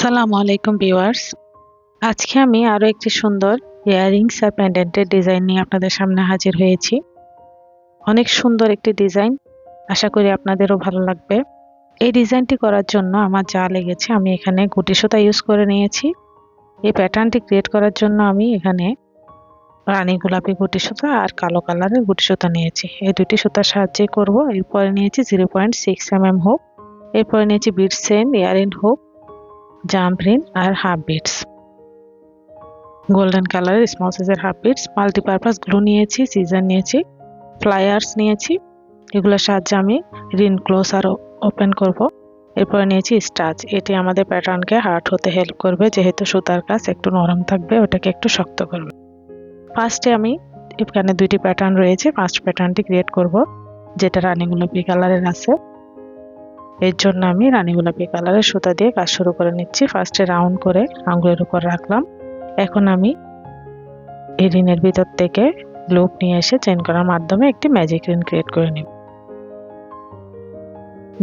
আসসালামু আলাইকুম ভিউয়ার্স। আজকে আমি আরও একটি সুন্দর ইয়াররিংস আর প্যান্ডেন্টের ডিজাইন নিয়ে আপনাদের সামনে হাজির হয়েছি। অনেক সুন্দর একটি ডিজাইন। আশা করি আপনাদেরও ভালো লাগবে। এই ডিজাইনটি করার জন্য আমার যা লেগেছে আমি এখানে গুটি সুতা ইউজ করে নিয়েছি। এই প্যাটার্নটি ক্রিয়েট করার জন্য আমি এখানে রানী গোলাপি গুটি সুতা আর কালো কালারের গুটি সুতা নিয়েছি। এই দুটি সুতার সাহায্যে করব। এরপরে নিয়েছি zero point six M M হোক এরপরে নিয়েছি বিট সেন ইয়ারিন হোক jump ring half beads. Golden কালারের স্মল সাইজের হাফ বিটস মাল্টিপারপাস গ্লু নিয়েছি সিজার নিয়েছি ফ্লায়ার্স নিয়েছি এগুলোর সাহায্যে আমি রিন ক্লোজ আর ওপেন করব। এরপরে নিয়েছি স্টাচ এটি আমাদের প্যাটার্নকে হার্ড হতে হেল্প করবে, যেহেতু সুতার কাজ একটু নরম থাকবে, ওটাকে একটু শক্ত করবে। ফার্স্টে আমি এখানে দুইটি প্যাটার্ন রয়েছে ফার্স্ট প্যাটার্নটি ক্রিয়েট করব, যেটা রানী গোলাপি কালারের আছে। এর জন্য আমি রানী গোলাপি কালারের সুতা দিয়ে কাজ শুরু করে নিচ্ছি। ফার্স্টে রাউন্ড করে আঙুলের উপর রাখলাম। এখন আমি এই রিনের ভিতর থেকে লুপ নিয়ে এসে চেন করার মাধ্যমে একটি ম্যাজিক রিন ক্রিয়েট করে নিব।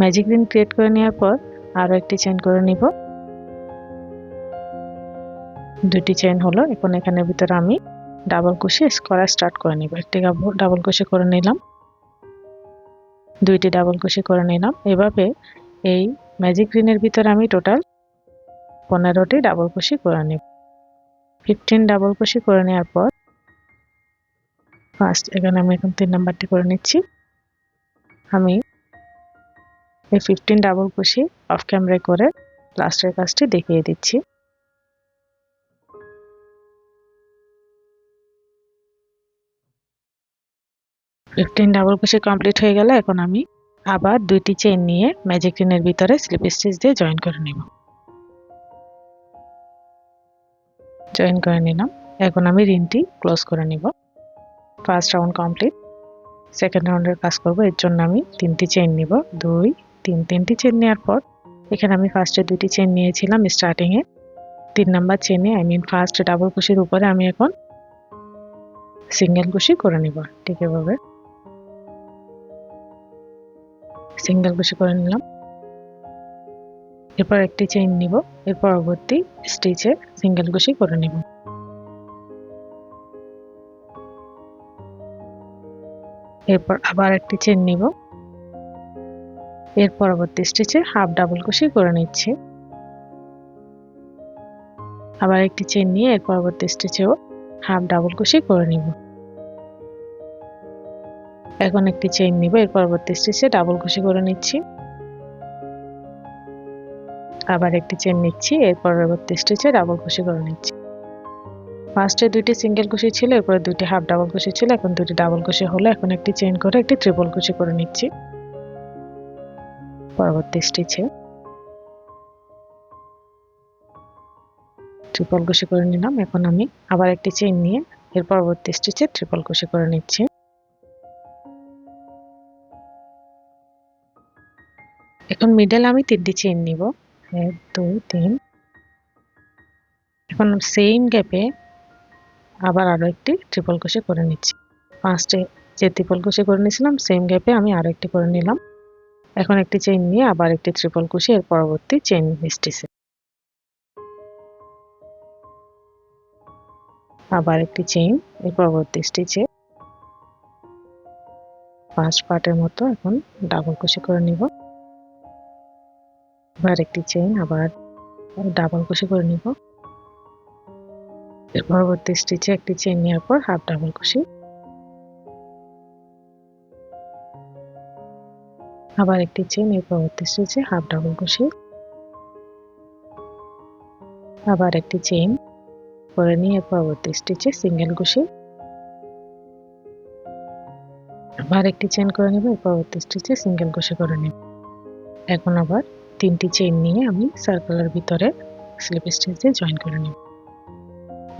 ম্যাজিক রিন ক্রিয়েট করে নেওয়ার পর আরও একটি চেন করে নিব। দুটি চেন হলো, এখন এখানের ভিতরে আমি ডাবল কুশি করা স্টার্ট করে নিব। একটি ডাবল কুশি করে নিলাম। দুইটি ডাবল কুশি করে নিলাম। এভাবে এই ম্যাজিক রিনের ভিতরে আমি টোটাল পনেরোটি ডাবল কুশি করে নিব। ফিফটিন ডাবল কুশি করে নেওয়ার পর ফার্স্ট এখানে আমি এখন তিন নাম্বারটি করে নিচ্ছি। আমি এই ফিফটিন ডাবল কুশি অফ ক্যামেরায় করে লাস্টের কাজটি দেখিয়ে দিচ্ছি। ফিফটিন ডাবল কুশি কমপ্লিট হয়ে গেলে এখন আমি আবার দুইটি চেন নিয়ে ম্যাজিক রিনের ভিতরে স্লিপ স্টিচ দিয়ে জয়েন করে নিব। জয়েন করে নিলাম। এখন আমি রিনটি ক্লোজ করে নিব। ফার্স্ট রাউন্ড কমপ্লিট সেকেন্ড রাউন্ডের কাজ করব, এর জন্য আমি তিনটি চেন নিব। দুই, তিন, তিনটি চেন নেওয়ার পর এখানে আমি ফার্স্টে দুটি চেন নিয়েছিলাম স্টার্টিংয়ে তিন নাম্বার চেনে আই মিন ফার্স্ট ডাবল কুশির উপরে আমি এখন সিঙ্গেল কুশি করে নিব, ঠিক এভাবে। সিঙ্গেল কুশি করে নিলাম। এরপর একটি চেইন নিব। এর পরবর্তী স্টিচে সিঙ্গেল কুশি করে নিব। এরপর আবার একটি চেন নিব। এর পরবর্তী স্টিচে হাফ ডাবল কুশি করে নিচ্ছি। আবার একটি চেন নিয়ে এর পরবর্তী স্টিচেও হাফ ডাবল কুশি করে নিব। এখন একটি চেইন নিব, এর পরবর্তী স্টিচে ডাবল কুশি করে নিচ্ছি। আবার একটি চেন নিচ্ছি, এর পরবর্তী স্টিচে ডাবল কুশি করে নিচ্ছি। ফার্স্টে দুইটি সিঙ্গেল কুশি ছিল, এরপরে দুইটি হাফ ডাবল কুশি ছিল, এখন দুটি ডাবল কুশি হলো, এখন একটি চেইন করে একটি ট্রিপল কুশি করে নিচ্ছি। পরবর্তী স্টিচে ট্রিপল কুশি করে নিলাম, এখন আমি আবার একটি চেইন নিয়ে, এর পরবর্তী স্টিচে ট্রিপল কুশি করে নিচ্ছি। এখন মিডল আমি তিনটি চেইন নিব। এক, দুই, তিন। এখন সেম গ্যাপে আবার আরও একটি ট্রিপল কুশি করে নিচ্ছি। ফার্স্টে যে ট্রিপল কুশি করে নিয়েছিলাম সেম গ্যাপে আমি আরও একটি করে নিলাম। এখন একটি চেইন নিয়ে আবার একটি ট্রিপল কুশি এর পরবর্তী চেইন স্টিচে আবার একটি চেইন এর পরবর্তী স্টিচে পাঁচ পার্টের মতো এখন ডাবল কুশি করে নিব। আবার একটি চেইন আবার ডাবল কুশি করে নিব। এর পরবর্তী স্টিচে একটি চেইন নেওয়ার পর হাফ ডাবল কুশি আবার একটি চেইন এর পরবর্তী স্টিচে হাফ ডাবল কুশি আবার একটি চেইন করে নিয়ে পরবর্তী স্টিচে সিঙ্গেল কুশি আবার একটি চেইন করে নেব, এর পরবর্তী স্টিচে সিঙ্গেল কুশি করে নেব। এখন আবার তিনটি চেইন নিয়ে আমি সার্কেলের ভিতরে স্লিপ স্টিচ দিয়ে জয়েন করে নিব।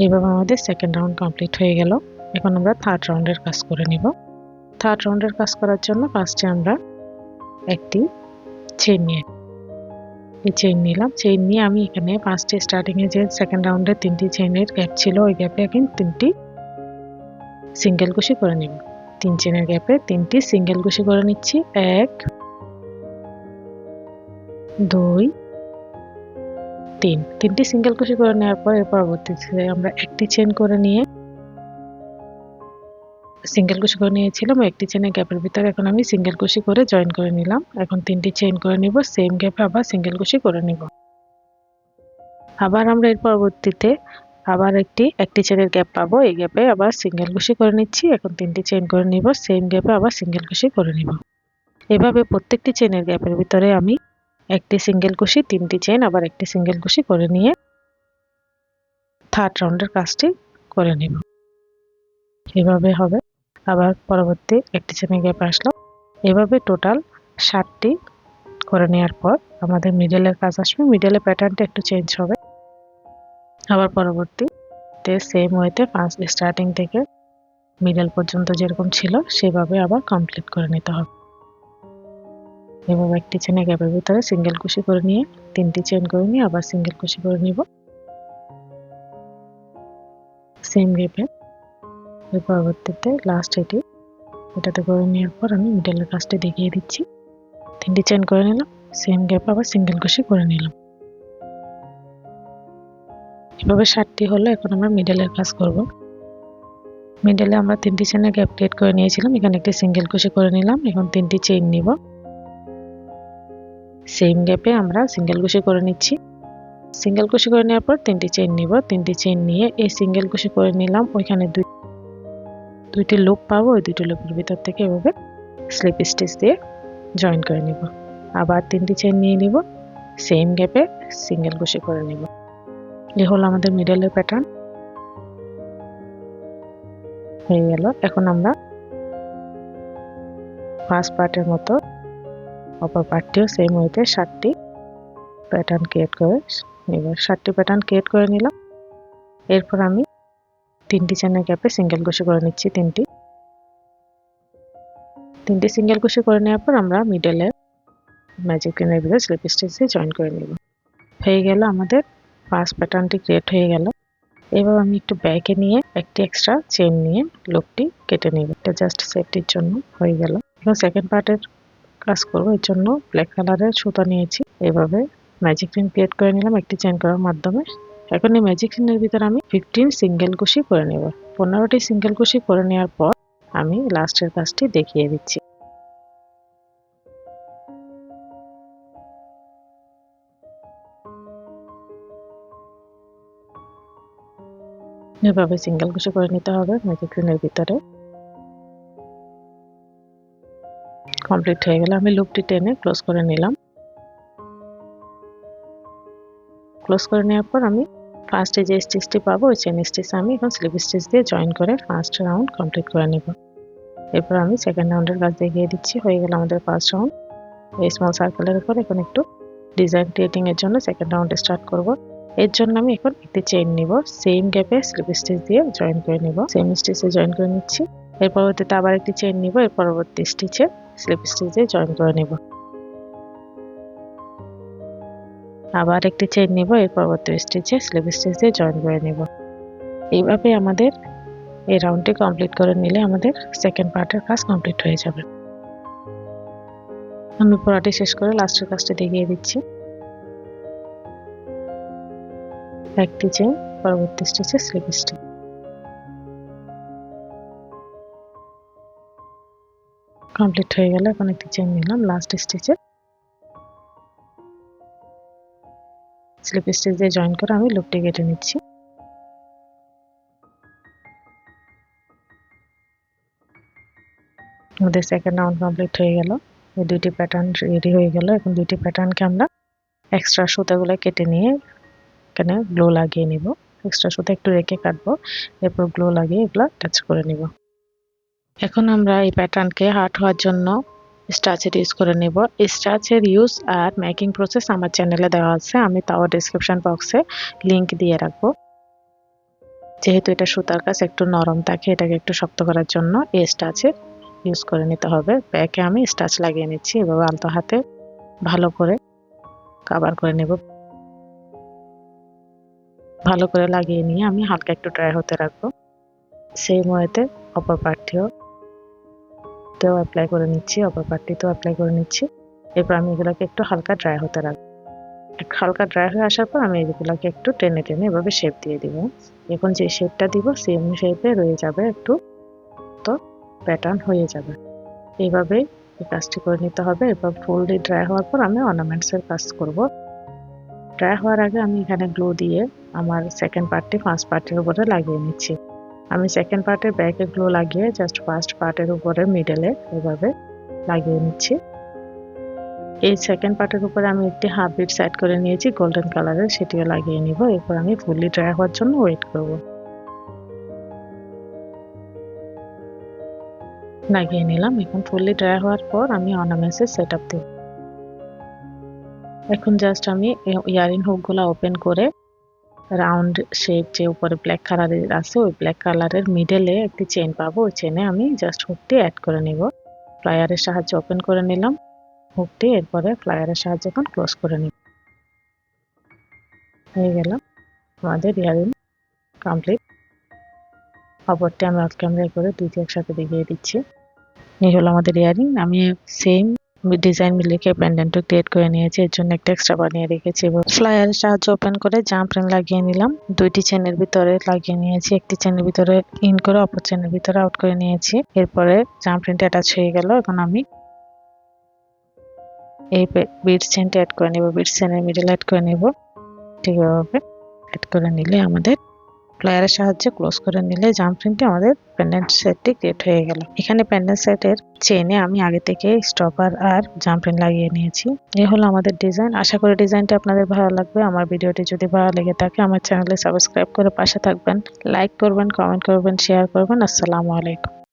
এভাবে আমাদের সেকেন্ড রাউন্ড কমপ্লিট হয়ে গেল। এখন আমরা থার্ড রাউন্ডের কাজ করে নিব। থার্ড রাউন্ডের কাজ করার জন্য ফার্স্টে আমরা একটি চেইন নিয়ে এই চেইন নিলাম। চেইন নিয়ে আমি এখানে ফার্স্টে স্টার্টিংয়ে যে সেকেন্ড রাউন্ডে তিনটি চেইনের গ্যাপ ছিল, ওই গ্যাপে এখন তিনটি সিঙ্গেল কুশি করে নিব। তিন চেনের গ্যাপে তিনটি সিঙ্গেল কুশি করে নিচ্ছি। এক দুই, তিন। তিনটি সিঙ্গেল কুশি করে নেওয়ার পর এর পরবর্তীতে আমরা একটি চেন করে নিয়ে সিঙ্গেল কুশি করে নিয়েছিলাম, একটি চেনের গ্যাপের ভিতরে। এখন আমি সিঙ্গেল কুশি করে জয়েন করে নিলাম। এখন তিনটি চেন করে নিব সেম গ্যাপে আবার সিঙ্গেল কুশি করে নিব। আবার আমরা এর পরবর্তীতে আবার একটি একটি চেনের গ্যাপ পাবো। এই গ্যাপে আবার সিঙ্গেল কুশি করে নিচ্ছি। এখন তিনটি চেন করে নিব সেম গ্যাপে আবার সিঙ্গেল কুশি করে নিব। এভাবে প্রত্যেকটি চেনের গ্যাপের ভিতরে আমি একটি সিঙ্গেল কুশি তিনটি চেন আবার একটি সিঙ্গেল কুশি করে নিয়ে থার্ড রাউন্ডের কাজটি করে নিব এভাবে হবে। আবার পরবর্তী একটি চেনে গ্যাপ আসলো। এভাবে টোটাল ষাটটি করে নেওয়ার পর আমাদের মিডলের কাজ আসবে। মিডলের প্যাটার্নটা একটু চেঞ্জ হবে। আবার পরবর্তীতে সেম ওয়েতে পাঁচ স্টার্টিং থেকে মিডল পর্যন্ত যেরকম ছিল, সেভাবে আবার কমপ্লিট করে নিতে হবে। এভাবে একটি চেনে গ্যাপের ভিতরে সিঙ্গেল কুশি করে নিয়ে, তিনটি চেন করে নিয়ে আবার সিঙ্গেল কুশি করে নিব। সেম গ্যাপে এর পরবর্তীতে লাস্ট এটি। এটাতে করে নেওয়ার পর আমি মিডলের কাজটি দেখিয়ে দিচ্ছি। তিনটি চেন করে নিলাম সেম গ্যাপে আবার সিঙ্গেল কুশি করে নিলাম। এভাবে ষাটটি হলো এখন আমরা মিডলের কাজ করব। মিডলে আমরা তিনটি চেনের গ্যাপ ক্রিয়েট করে নিয়েছিলাম, এখানে একটি সিঙ্গেল কুশি করে নিলাম, এখন তিনটি চেইন নিব। সেম গ্যাপে আমরা সিঙ্গেল কুশি করে নিচ্ছি। সিঙ্গেল কুশি করে নেওয়ার পর তিনটি চেইন নিব। তিনটি চেইন নিয়ে এই সিঙ্গেল কুশি করে নিলাম। ওইখানে দুই, দুইটি লুপ পাবো। ওই দুইটি লুপের ভিতর থেকে এভাবে স্লিপ স্টিচ দিয়ে জয়েন করে নিব। আবার তিনটি চেইন নিয়ে নিব। সেম গ্যাপে সিঙ্গেল কুশি করে নিব। এ হলো আমাদের মিডলের প্যাটার্ন হয়ে গেল। এখন আমরা ফার্স্ট পার্টের মতো অপর পার্টটিও সেম ওয়েতে ষাটটি প্যাটার্ন ক্রিয়েট করে নিব ষাটটি প্যাটার্ন ক্রিয়েট করে নিলাম। এরপর আমি তিনটি চেনের গ্যাপে সিঙ্গেল কুশি করে নিচ্ছি তিনটি। তিনটি সিঙ্গেল কুশি করে নেওয়ার পর আমরা মিডলে ম্যাজিক পেনের ভিতরে স্লিপ স্টিচ দিয়ে জয়েন করে নিব। হয়ে গেল আমাদের ফার্স্ট প্যাটার্নটি ক্রিয়েট হয়ে গেল। এবার আমি একটু ব্যাকে নিয়ে একটি এক্সট্রা চেন নিয়ে লোকটি কেটে নিব। এটা জাস্ট সেফটির জন্য হয়ে গেল। এবং সেকেন্ড পার্টের কাজ করব, এর জন্য ব্ল্যাক কালারের সুতা নিয়েছি। এভাবে ম্যাজিক রিং ক্রিয়েট করে নিলাম একটি চেন করার মাধ্যমে। এখন এই ম্যাজিক রিনের ভিতরে আমি ফিফটিন সিঙ্গেল কুশি করে নেব। পনেরোটি সিঙ্গেল কুশি করে নেওয়ার পর আমি লাস্টের কাজটি দেখিয়ে দিচ্ছি। এভাবে সিঙ্গেল কুশি করে নিতে হবে ম্যাজিক রিনের ভিতরে। কমপ্লিট হয়ে গেলে। আমি লুপটি টেনে ক্লোজ করে নিলাম। ক্লোজ করে নেওয়ার পর আমি ফার্স্টে যে স্টিচটি পাবো, ওই চেন স্টিচ আমি এখন স্লিপ স্টিচ দিয়ে জয়েন করে ফার্স্ট রাউন্ড কমপ্লিট করে নেব। এরপর আমি সেকেন্ড রাউন্ডের কাজ দেখিয়ে দিচ্ছি। হয়ে গেল আমাদের ফার্স্ট রাউন্ড এই স্মল সার্কেলের উপর এখন একটু ডিজাইন ক্রিয়েটিং এর জন্য সেকেন্ড রাউন্ড স্টার্ট করব। এর জন্য আমি এখন একটি চেইন নিব। সেম গ্যাপে স্লিপ স্টিচ দিয়ে জয়েন করে নিব। সেম স্টিচে জয়েন করে নিচ্ছি। এর পরবর্তীতে আবার একটি চেইন নিব। এর পরবর্তী স্টিচে স্লিপ স্টিচ জয়েন করে নিব। আবার একটি চেইন নিব, এর পরবর্তী স্টিচে স্লিপ স্টিচ জয়েন করে নিব। এইভাবে আমাদের এই রাউন্ডটি কমপ্লিট করে নিলে আমাদের সেকেন্ড পার্টের কাজ কমপ্লিট হয়ে যাবে। আমি পড়াটি শেষ করে লাস্টের কাজটি দেখিয়ে দিচ্ছি। একটি চেইন পরবর্তী স্টিচে স্লিপ স্টিচ কমপ্লিট হয়ে গেল। এখন একটি চেন নিলাম লাস্ট স্টিচে স্লিপ স্টিচ দিয়ে জয়েন করে আমি লুপটি কেটে নিচ্ছি। আমাদের সেকেন্ড রাউন্ড কমপ্লিট হয়ে গেল। এই দুইটি প্যাটার্ন রেডি হয়ে গেল। এখন দুইটি প্যাটার্নকে আমরা এক্সট্রা সুতাগুলো কেটে নিয়ে এখানে গ্লো লাগিয়ে নিব। এক্সট্রা সুতা একটু রেখে কাটবো, এরপর গ্লো লাগিয়ে এগুলো টাচ করে নিব। এখন আমরা এই প্যাটার্নকে হার্ট হওয়ার জন্য স্টাচের ইউজ করে নেব। স্টাচের ইউজ আর মেকিং প্রসেস আমার চ্যানেলে দেওয়া আছে। আমি তাও ডিসক্রিপশন বক্সে লিংক দিয়ে রাখব। যেহেতু এটা সুতার কাছে একটু নরম থাকে, এটাকে একটু শক্ত করার জন্য এই স্টাচের ইউজ করে নিতে হবে। ব্যাকে আমি স্টাচ লাগিয়ে নিচ্ছি, এভাবে আলতো হাতে ভালো করে কাবার করে নেব। ভালো করে লাগিয়ে নিয়ে আমি হালকা একটু ড্রাই হতে রাখব। সেই ওয়েতে অপর পার্টটিও তেও অ্যাপ্লাই করে নিচ্ছি অপর পার্টটিতেও অ্যাপ্লাই করে নিচ্ছি। এরপর আমি এগুলোকে একটু হালকা ড্রাই হতে রাখব হালকা ড্রাই হয়ে আসার পর আমি এগুলোকে একটু টেনে টেনে এভাবে শেপ দিয়ে দিব। এখন যে শেপটা দিব সেম শেপে রয়ে যাবে একটু, তো প্যাটার্ন হয়ে যাবে। এইভাবে এই কাজটি করে নিতে হবে। এবার ফুললি ড্রাই হওয়ার পর আমি অর্নামেন্টসের কাজ করব। ড্রাই হওয়ার আগে আমি এখানে গ্লু দিয়ে আমার সেকেন্ড পার্টটি ফার্স্ট পার্টির উপরে লাগিয়ে নিচ্ছি। আমি সেকেন্ড পার্টের ব্যাকে গ্লু লাগিয়ে জাস্ট ফার্স্ট পার্টের উপরে মিডলে এভাবে লাগিয়ে নিচ্ছি। এই সেকেন্ড পার্টের উপরে আমি একটি হাফ বিট সাইড করে নিয়েছি গোল্ডেন কালারের সেটিও লাগিয়ে নিব। এরপর আমি ফুললি ড্রাই হওয়ার জন্য ওয়েট করব। লাগিয়ে নিলাম। এখন ফুললি ড্রাই হওয়ার পর আমি অর্নামেন্টসের সেট আপ দেব। এখন জাস্ট আমি ইয়ারিং হুকগুলো ওপেন করে রাউন্ড শেপ যে উপরে ব্ল্যাক কালারের আছে, ওই ব্ল্যাক কালারের মিডলে একটি চেন পাবো। ওই চেনে আমি জাস্ট হুকটি অ্যাড করে নিব। ফ্লায়ারের সাহায্যে ওপেন করে নিলাম। হুকটি এরপরে ফ্লায়ারের সাহায্যে এখন ক্লোজ করে নিব। হয়ে গেল। আমাদের ইয়ারিং কমপ্লিট অপরটি আমি অফ ক্যামেরা করে দুইটি একসাথে দেখিয়ে দিচ্ছি। এই হলো আমাদের ইয়ারিং আমি সেম ডিজাইন মিলিকে প্যান্ডেন্টও ক্রিয়েট করে নিয়েছি, এর জন্য একটা এক্সট্রা বানিয়ে রেখেছি। এবং ফ্লায়ারের সাহায্যে ওপেন করে জাম্প রিং লাগিয়ে নিলাম। দুইটি চেনের ভিতরে লাগিয়ে নিয়েছি, একটি চেনের ভিতরে ইন করে অপর চেনের ভিতরে আউট করে নিয়েছি। এরপরে জাম্প রিংটা অ্যাটাচ হয়ে গেল, এখন আমি এই বিট চেনটা অ্যাড করে নেব বিট চেনের মিডল অ্যাড করে নেব। ঠিক এভাবে অ্যাড করে নিলে আমাদের প্লায়ারের সাহায্যে ক্লোজ করে নিলে জাম আমাদের প্যান্ডেন্ট সেটটি ক্রিয়েট হয়ে গেল। এখানে প্যান্ডেন্ট সেটের চেনে আমি আগে থেকে স্টপার আর জাম্প প্রিন্ট লাগিয়ে নিয়েছি। এ হলো আমাদের ডিজাইন আশা করি ডিজাইনটি আপনাদের ভালো লাগবে। আমার ভিডিওটি যদি ভালো লেগে থাকে, আমার চ্যানেলে সাবস্ক্রাইব করে পাশে থাকবেন। লাইক করবেন কমেন্ট করবেন শেয়ার করবেন। আসসালামু আলাইকুম।